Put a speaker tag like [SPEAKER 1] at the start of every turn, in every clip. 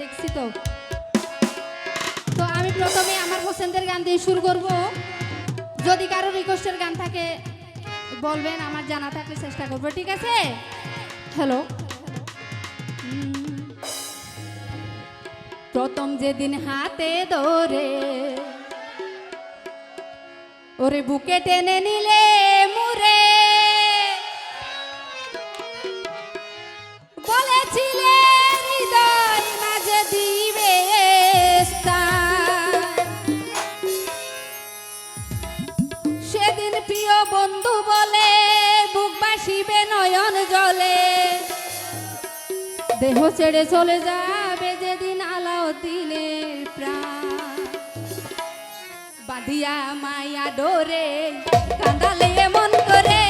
[SPEAKER 1] দেখছি তো। তো আমি প্রথমে আমার পছন্দের গান দিয়ে শুরু করব। যদি কারও রিকোয়েস্টের গান থাকে, বলবেন, আমার জানা থাকলে চেষ্টা করব, ঠিক আছে? হ্যালো প্রথম যেদিন হাতে ধরে, ওরে বুকে টেনে নিলে বন্ধু বলে, বুক বাসিবে নয়ন জলে। দেহ ছেড়ে চলে যাবে যেদিন আলাও দিনের প্রাণ। বাঁধিয়া মায়া ডোরে কাঁদালে এমন করে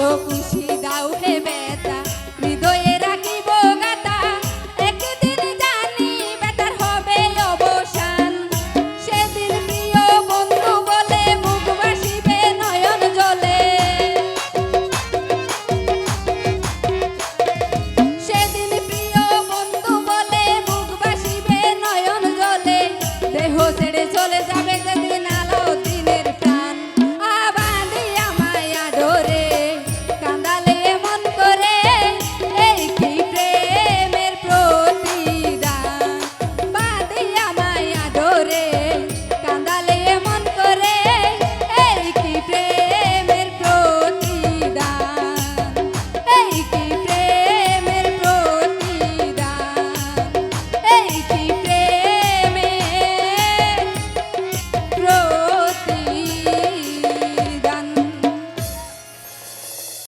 [SPEAKER 1] Oh,